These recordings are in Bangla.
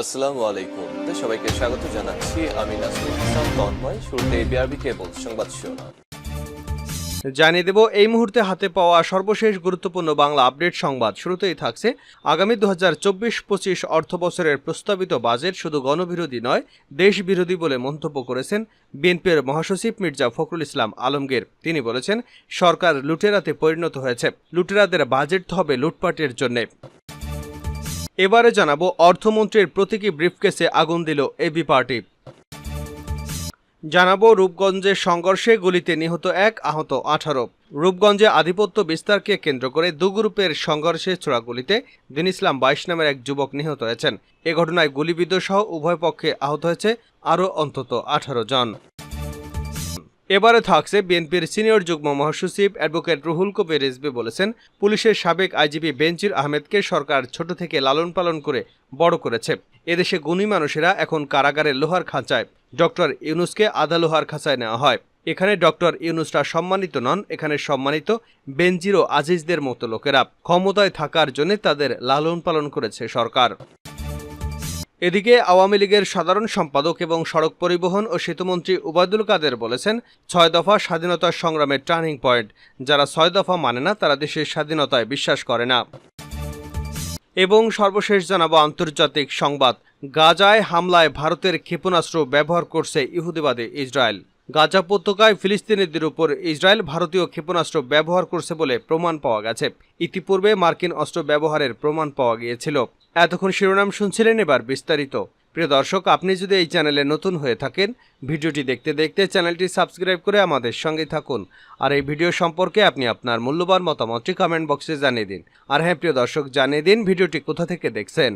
আসসালামু আলাইকুম। সবাইকে স্বাগত জানাচ্ছি। আমি নাসরুল ইসলাম, তন্ময়। শুরুতে বিআরবি কেবল সংবাদ শিরোনাম। জানিয়ে দেব, এই মুহূর্তে হাতে পাওয়া সর্বশেষ গুরুত্বপূর্ণ বাংলা আপডেট সংবাদ। শুরুতেই থাকছে, আগামী দু হাজার চব্বিশ পঁচিশ অর্থ বছরের প্রস্তাবিত বাজেট শুধু গণবিরোধী নয় দেশ বিরোধী বলে মন্তব্য করেছেন বিএনপির মহাসচিব মির্জা ফখরুল ইসলাম আলমগীর। তিনি বলেছেন, সরকার লুটেরাতে পরিণত হয়েছে। লুটেরাদের বাজেট হবে লুটপাটের জন্যে। এবারে জানাব অর্থমন্ত্রীর প্রতীকী ব্রিফকেসে আগুন দিল এবি পার্টি। জানাব রূপগঞ্জের সংঘর্ষে গুলিতে নিহত এক আহত আঠারো। রূপগঞ্জে আধিপত্য বিস্তারকে কেন্দ্র করে দু গ্রুপের সংঘর্ষে ছোড়া গুলিতে দিন ইসলাম বাইশ নামের এক যুবক নিহত হয়েছেন। এ ঘটনায় গুলিবিদ্ধ সহ উভয় পক্ষে আহত হয়েছে আরও অন্তত আঠারো জন। এবারে থাকছে বিএনপির সিনিয়র যুগ্ম মহাসচিব অ্যাডভোকেট রুহুল কবির রিজভি বলেছেন, পুলিশের সাবেক আইজিপি বেনজির আহমেদকে সরকার ছোট থেকে লালন পালন করে বড় করেছে। এদেশে গুণী মানুষেরা এখন কারাগারের লোহার খাঁচায়। ডক্টর ইউনুসকে আধা লোহার খাঁচায় নেওয়া হয়। এখানে ডক্টর ইউনুসরা সম্মানিত নন, এখানে সম্মানিত বেনজির ও আজিজদের মতো লোকেরা। ক্ষমতায় থাকার জন্য তাদের লালন পালন করেছে সরকার। এদিকে আওয়ামী লীগের সাধারণ সম্পাদক এবং সড়ক পরিবহন ও সেতুমন্ত্রী উবায়দুল কাদের বলেছেন, ছয় দফা স্বাধীনতা সংগ্রামের টার্নিং পয়েন্ট। যারা ছয় দফা মানে না, তারা দেশের স্বাধীনতায় বিশ্বাস করে না। এবং সর্বশেষ জানাব আন্তর্জাতিক সংবাদ। গাজায় হামলায় ভারতের ক্ষেপণাস্ত্র ব্যবহার করছে ইহুদিবাদী ইসরায়েল। গাজা উপত্যকায় ফিলিস্তিনিদের উপর ইসরায়েল ভারতীয় ক্ষেপণাস্ত্র ব্যবহার করছে বলে প্রমাণ পাওয়া গেছে। ইতিপূর্বে মার্কিন অস্ত্র ব্যবহারের প্রমাণ পাওয়া গিয়েছিল। এতক্ষণ শিরোনাম শুনছিলেন এবার বিস্তারিত। প্রিয় দর্শক, আপনি যদি এই চ্যানেলে নতুন হয়ে থাকেন, ভিডিওটি দেখতে দেখতে চ্যানেলটি সাবস্ক্রাইব করে আমাদের সঙ্গে থাকুন। আর এই ভিডিও সম্পর্কে আপনি আপনার মূল্যবান মতামতটি কমেন্ট বক্সে জানিয়ে দিন। আর হ্যাঁ প্রিয় দর্শক, জানিয়ে দিন ভিডিওটি কোথা থেকে দেখছেন।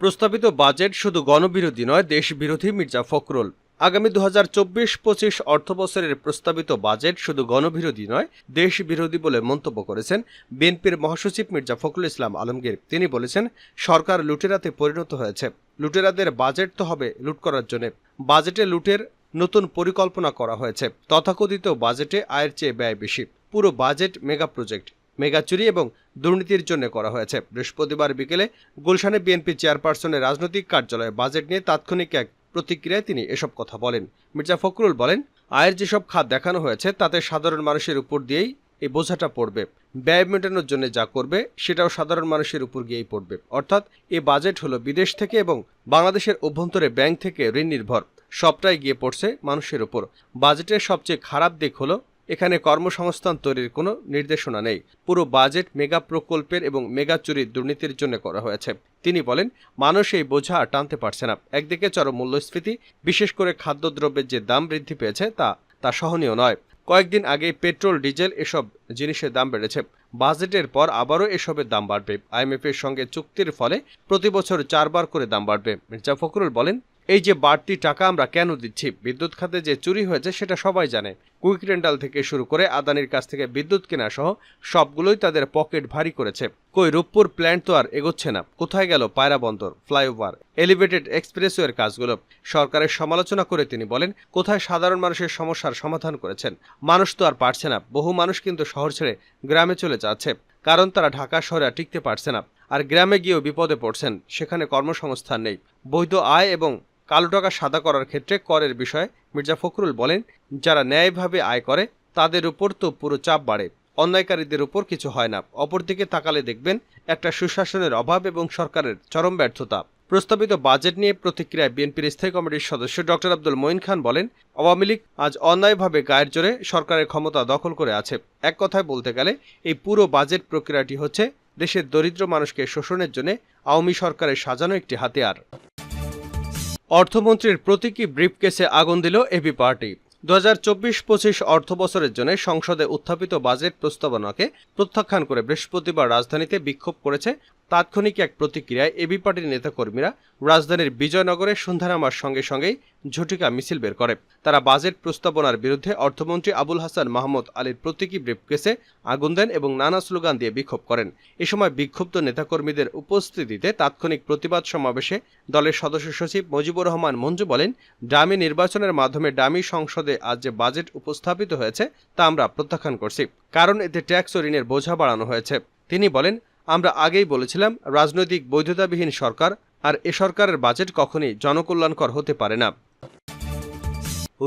প্রস্তাবিত বাজেট শুধু গণবিরোধী নয় দেশ বিরোধী মির্জা ফখরুল। আগামী দু হাজার চব্বিশ পঁচিশ অর্থবছরের প্রস্তাবিত বাজেট শুধু গণবিরোধী নয় দেশ বিরোধী বলে মন্তব্য করেছেন বিএনপির মহাসচিব মির্জা ফখরুল ইসলাম আলমগীর। তিনি বলেছেন, সরকার লুটেরাতে পরিণত হয়েছে। লুটেরাদের বাজেট তো হবে লুট করার জন্য। বাজেটে লুটের নতুন পরিকল্পনা করা হয়েছে। তথাকথিত বাজেটে আয়ের চেয়ে ব্যয় বেশি। পুরো বাজেট মেগা প্রজেক্ট, মেগা চুরি এবং দুর্নীতির জন্য করা হয়েছে। বৃহস্পতিবার বিকেলে গুলশানে বিএনপি চেয়ারপারসনের রাজনৈতিক কার্যালয়ে বাজেট নিয়ে তাৎক্ষণিক এক প্রতিক্রিয়ায় তিনি এসব কথা বলেন। মির্জা ফখরুল বলেন, আয়ের যেসব খাত দেখানো হয়েছে, তাতে সাধারণ মানুষের উপর দিয়েই এই বোঝাটা পড়বে। ব্যয় মেটানোর জন্য যা করবে, সেটাও সাধারণ মানুষের উপর গিয়েই পড়বে। অর্থাৎ এ বাজেট হলো বিদেশ থেকে এবং বাংলাদেশের অভ্যন্তরে ব্যাংক থেকে ঋণ নির্ভর। সবটাই গিয়ে পড়ছে মানুষের উপর। বাজেটের সবচেয়ে খারাপ দিক হলো এখানে কর্মসংস্থান তৈরির কোনো নির্দেশনা নেই। পুরো বাজেট মেগা প্রকল্পের এবং মেগা চুরির দুর্নীতির জন্য করা হয়েছে। তিনি বলেন, মানুষ এই বোঝা টানতে পারছে না। একদিকে চরম মূল্যস্ফীতি, বিশেষ করে খাদ্যদ্রব্যের যে দাম বৃদ্ধি পেয়েছে তা তা সহনীয় নয়। কয়েকদিন আগে পেট্রোল, ডিজেল এসব জিনিসের দাম বেড়েছে। বাজেটের পর আবারও এসবের দাম বাড়বে। আইএমএফ এর সঙ্গে চুক্তির ফলে প্রতি বছর চারবার করে দাম বাড়বে। মির্জা ফখরুল বলেন এই যে বাড়তি টাকা আমরা কেন দিচ্ছি? বিদ্যুৎ খাতে যে চুরি হয়েছে, সেটা সবাই জানে। কুইক রেন্টাল থেকে শুরু করে আদানির কাছ থেকে বিদ্যুৎ কেনা সহ সবগুলোই তাদের পকেট ভারী করেছে। কই, রূপপুর প্ল্যান্ট তো আর এগোচ্ছে না। কোথায় গেল পায়রা বন্দর, ফ্লাইওভার? এলিভেটেড এক্সপ্রেসওয়ের কাজগুলো। সরকারের সমালোচনা করে তিনি বলেন, কোথায় সাধারণ মানুষের সমস্যার সমাধান করেছেন? মানুষ তো আর পারছে না। বহু মানুষ কিন্তু শহর ছেড়ে গ্রামে চলে যাচ্ছে। কারণ তারা ঢাকা শহরে টিকতে পারছে না। আর গ্রামে গিয়েও বিপদে পড়ছেন। সেখানে কর্মসংস্থান নেই। বৈধ আয় এবং কালো টাকা সাদা করার ক্ষেত্রে করের বিষয়ে মির্জা ফখরুল বলেন, যারা ন্যায়ভাবে আয় করে, তাদের উপর তো পুরো চাপ বাড়ে। অন্যায়কারীদের উপর কিছু হয় না। অপরদিকে তাকালে দেখবেন, একটা সুশাসনের অভাব এবং সরকারের চরম ব্যর্থতা। প্রস্তাবিত বাজেট নিয়ে প্রতিক্রিয়ায় বিএনপির স্থায়ী কমিটির সদস্য ডক্টর আব্দুল মঈন খান বলেন, আওয়ামী লীগ আজ অন্যায়ভাবে গায়ের জোরে সরকারের ক্ষমতা দখল করে আছে। এক কথায় বলতে গেলে, এই পুরো বাজেট প্রক্রিয়াটি হচ্ছে দেশের দরিদ্র মানুষকে শোষণের জন্য আওয়ামী সরকারের সাজানো একটি হাতিয়ার। অর্থমন্ত্রীর প্রতীকী ব্রিফকেসে আগুন দিল এবি পার্টি। দু হাজার চব্বিশ পঁচিশ অর্থ বছরের জন্য সংসদে উত্থাপিত বাজেট প্রস্তাবনাকে প্রত্যাখ্যান করে বৃহস্পতিবার রাজধানীতে বিক্ষোভ করেছে তাৎক্ষণিক এক প্রতিক্রিয়ায় এবি পার্টির নেতাকর্মীরা রাজধানীর বিজয়নগরে সন্ধ্যা নামার সঙ্গে সঙ্গেই ঝটিকা মিছিল বের করে। তারা বাজেট প্রস্তাবনার বিরুদ্ধে অর্থমন্ত্রী আবুল হাসান মাহমুদ আলীর প্রতীকী ব্রিফকেসে আগুন দেন এবং নানা স্লোগান দিয়ে বিক্ষোভ করেন। এ সময় বিক্ষুব্ধ নেতাকর্মীদের উপস্থিতিতে তাৎক্ষণিক প্রতিবাদ সমাবেশে দলের সদস্য সচিব মুজিবুর রহমান মঞ্জু বলেন, ডামি নির্বাচনের মাধ্যমে ডামি সংসদে আজ যে বাজেট উপস্থাপিত হয়েছে তা আমরা প্রত্যাখ্যান করছি। কারণ এতে ট্যাক্স ও ঋণের বোঝা বাড়ানো হয়েছে। তিনি বলেন আমরা আগেই বলেছিলাম, রাজনৈতিক বৈধতাবিহীন সরকার আর এ সরকারের বাজেট কখনই জনকল্যাণকর হতে পারে না।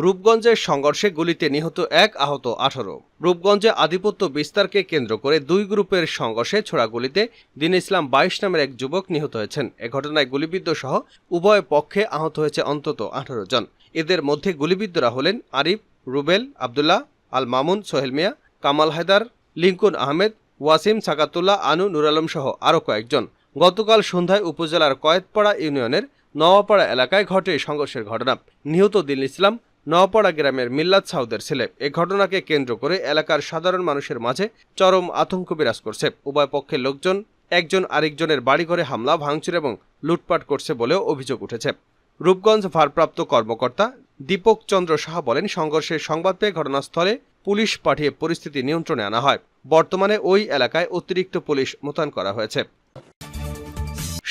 রূপগঞ্জের সংঘর্ষে গুলিতে নিহত এক আহত আঠারো। রূপগঞ্জে আধিপত্য বিস্তারকে কেন্দ্র করে দুই গ্রুপের সংঘর্ষে ছোড়া গুলিতে দিন ইসলাম বাইশ নামের এক যুবক নিহত হয়েছেন। এ ঘটনায় গুলিবিদ্ধ সহ উভয় পক্ষে আহত হয়েছে অন্তত আঠারো জন। এদের মধ্যে গুলিবিদ্ধরা হলেন আরিফ, রুবেল, আবদুল্লাহ, আল মামুন, সোহেল মিয়া, কামাল হায়দার, লিঙ্কন আহমেদ ওয়াসিম সাকাতুল্লাহ আনু নুর আলম সহ আরও কয়েকজন। গতকাল সন্ধ্যায় উপজেলার কয়েতপাড়া ইউনিয়নের নওয়াপাড়া এলাকায় ঘটে সংঘর্ষের ঘটনা। নিহত দিল ইসলাম, নওয়াপাড়া গ্রামের মিল্লাত সাউদের ছেলে। এ ঘটনাকে কেন্দ্র করে এলাকার সাধারণ মানুষের মাঝে চরম আতঙ্ক বিরাজ করছে। উভয় পক্ষের লোকজন, একজন আরেকজনের বাড়িঘরে হামলা, ভাঙচুর এবং লুটপাট করছে বলেও অভিযোগ উঠেছে। রূপগঞ্জ ভারপ্রাপ্ত কর্মকর্তা দীপক চন্দ্র সাহা বলেন, সংঘর্ষের সংবাদ পেয়ে ঘটনাস্থলে পুলিশ পাঠিয়ে পরিস্থিতি নিয়ন্ত্রণে আনা হয়। বর্তমানে ওই এলাকায় অতিরিক্ত পুলিশ মোতায়েন করা হয়েছে।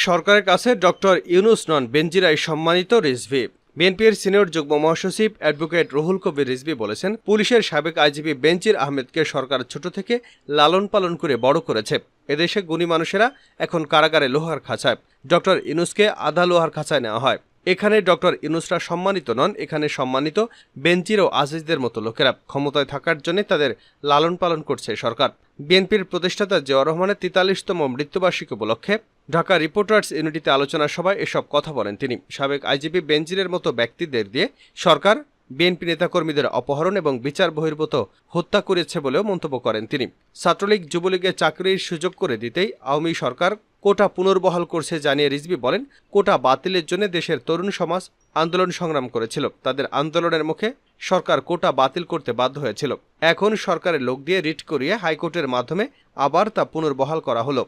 সরকারের কাছে ডক্টর ইউনুস নন বেনজিরাই সম্মানিত রিজভি। বিএনপির সিনিয়র যুগ্ম মহাসচিব অ্যাডভোকেট রুহুল কবির রিজভি বলেছেন, পুলিশের সাবেক আইজিপি বেনজির আহমেদকে সরকার ছোট থেকে লালন পালন করে বড় করেছে। এদেশে গুণী মানুষেরা এখন কারাগারে লোহার খাঁচায়। ডক্টর ইউনুসকে আধা লোহার খাঁচায় নেওয়া হয়। এখানে ডক্টর ইনুসরা সম্মানিত নন, এখানে সম্মানিত বেঞ্চির ও আজিজদের মতো লোকেরা ক্ষমতায় থাকার জন্য তাদের লালন পালন করছে সরকার। বিএনপির প্রতিষ্ঠাতা জিয়াউর রহমানের তেতাল্লিশতম মৃত্যুবার্ষিকী উপলক্ষে ঢাকা রিপোর্টার্স ইউনিটিতে আলোচনা সভায় এসব কথা বলেন তিনি। সাবেক আইজিপি বেঞ্জিরের মতো ব্যক্তিদের দিয়ে সরকার বিএনপি নেতাকর্মীদের অপহরণ এবং বিচার বহির্ভূত হত্যা করেছে বলেও মন্তব্য করেন তিনি। ছাত্রলীগ যুবলীগের চাকরির সুযোগ করে দিতেই আওয়ামী সরকার কোটা পুনর্বহাল করছে জানিয়ে রিজভি বলেন, কোটা বাতিলের জন্য দেশের তরুণ সমাজ আন্দোলন সংগ্রাম করেছিল। তাদের আন্দোলনের মুখে সরকার কোটা বাতিল করতে বাধ্য হয়েছিল। এখন সরকারের লোক দিয়ে রিট করিয়ে হাইকোর্টের মাধ্যমে আবার তা পুনর্বহাল করা হলো।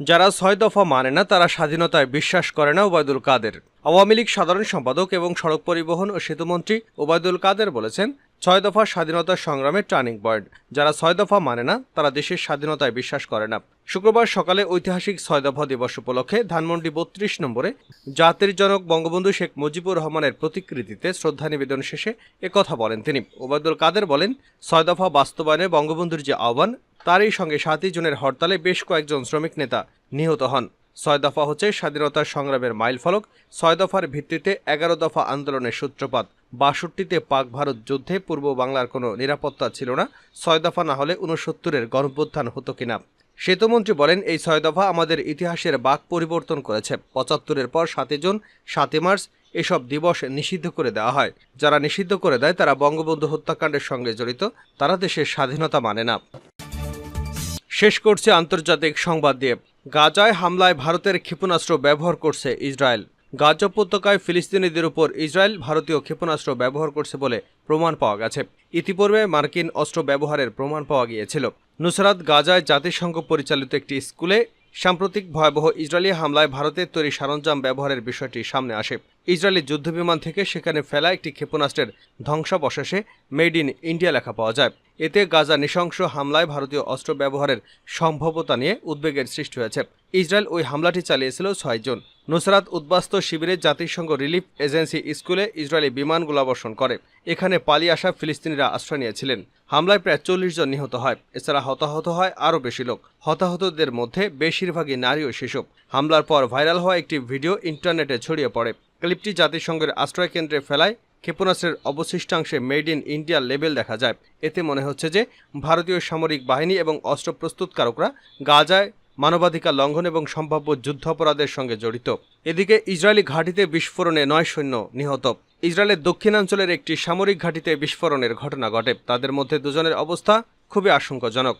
যারা ছয় দফা মানে না, তারা স্বাধীনতায় বিশ্বাস করে না ওবায়দুল কাদের। আওয়ামী লীগ সাধারণ সম্পাদক এবং সড়ক পরিবহন ও সেতুমন্ত্রী ওবায়দুল কাদের বলেছেন ছয় দফা স্বাধীনতা সংগ্রামের টার্নিং পয়েন্ট। যারা ছয় দফা মানে না, তারা দেশের স্বাধীনতায় বিশ্বাস করে না। শুক্রবার সকালে ঐতিহাসিক ছয় দফা দিবস উপলক্ষে ধানমন্ডি বত্রিশ নম্বরে জাতির জনক বঙ্গবন্ধু শেখ মুজিবুর রহমানের প্রতিকৃতিতে শ্রদ্ধা নিবেদন শেষে একথা বলেন তিনি। ওবায়দুল কাদের বলেন, ছয় দফা বাস্তবায়নে বঙ্গবন্ধুর যে আহ্বান, তারই সঙ্গে সাতই জুনের হরতালে বেশ কয়েকজন শ্রমিক নেতা নিহত হন। ছয় দফা হচ্ছে স্বাধীনতার সংগ্রামের মাইল ফলক, ছয় দফার ভিত্তিতে এগারো দফা আন্দোলনের সূত্রপাত। বাষট্টিতে পাক ভারত যুদ্ধে পূর্ব বাংলার কোনো নিরাপত্তা ছিল না, ছয় দফা না হলে উনসত্তরের গণভ্যুত্থান হতো কিনা? সেতুমন্ত্রী বলেন, এই ছয় দফা আমাদের ইতিহাসের বাক পরিবর্তন করেছে। পঁচাত্তরের পর সাতই জুন, সাতই মার্চ এসব দিবস নিষিদ্ধ করে দেওয়া হয়। যারা নিষিদ্ধ করে দেয়, তারা বঙ্গবন্ধু হত্যাকাণ্ডের সঙ্গে জড়িত, তারা দেশের স্বাধীনতা মানে না। শেষ করছে আন্তর্জাতিক সংবাদ দিয়ে। গাজায় হামলায় ভারতের ক্ষেপণাস্ত্র ব্যবহার করছে ইসরায়েল। গাজা উপত্যকায় ফিলিস্তিনিদের উপর ইসরায়েল ভারতীয় ক্ষেপণাস্ত্র ব্যবহার করছে বলে প্রমাণ পাওয়া গেছে। ইতিপূর্বে মার্কিন অস্ত্র ব্যবহারের প্রমাণ পাওয়া গিয়েছিল। নুসরাত গাজায় জাতিসংঘ পরিচালিত একটি স্কুলে সাম্প্রতিক ভয়াবহ ইসরায়েলি হামলায় ভারতের তৈরি সরঞ্জাম ব্যবহারের বিষয়টি সামনে আসে। ইসরায়েলি যুদ্ধবিমান থেকে সেখানে ফেলা একটি ক্ষেপণাস্ত্রের ধ্বংসাবশেষে মেড ইন ইন্ডিয়া লেখা পাওয়া যায়। এতে গাজা নৃশংস হামলায় ভারতীয় অস্ত্র ব্যবহারের সম্ভাব্যতা নিয়ে উদ্বেগের সৃষ্টি হয়েছে। ইসরায়েল ওই হামলাটি চালিয়েছিল ছয় জন। নুসরাত উদ্বাস্ত শিবিরে জাতিসংঘ রিলিফ এজেন্সি স্কুলে ইসরায়েলি বিমান গোলাবর্ষণ করে। এখানে পালিয়ে আসা ফিলিস্তিনিরা আশ্রয় নিয়েছিলেন। হামলায় প্রায় চল্লিশ জন নিহত হয়। এছাড়া হতাহত হয় আরও বেশি লোক। হতাহতদের মধ্যে বেশিরভাগই নারী ও শিশু। হামলার পর ভাইরাল হওয়া একটি ভিডিও ইন্টারনেটে ছড়িয়ে পড়ে। ক্লিপটি জাতিসংঘের আশ্রয় কেন্দ্রে ফেলায় ক্ষেপণাস্ত্রের অবশিষ্টাংশে মেড ইন ইন্ডিয়া লেবেল দেখা যায়। এতে মনে হচ্ছে যে ভারতীয় সামরিক বাহিনী এবং অস্ত্র প্রস্তুতকারকরা গাজায় মানবাধিকার লঙ্ঘন এবং সম্ভাব্য যুদ্ধাপরাধের সঙ্গে জড়িত। এদিকে ইসরায়েলি ঘাঁটিতে বিস্ফোরণে নয় সৈন্য নিহত। ইসরায়েলের দক্ষিণাঞ্চলের একটি সামরিক ঘাঁটিতে বিস্ফোরণের ঘটনা ঘটে। তাদের মধ্যে দুজনের অবস্থা খুবই আশঙ্কাজনক।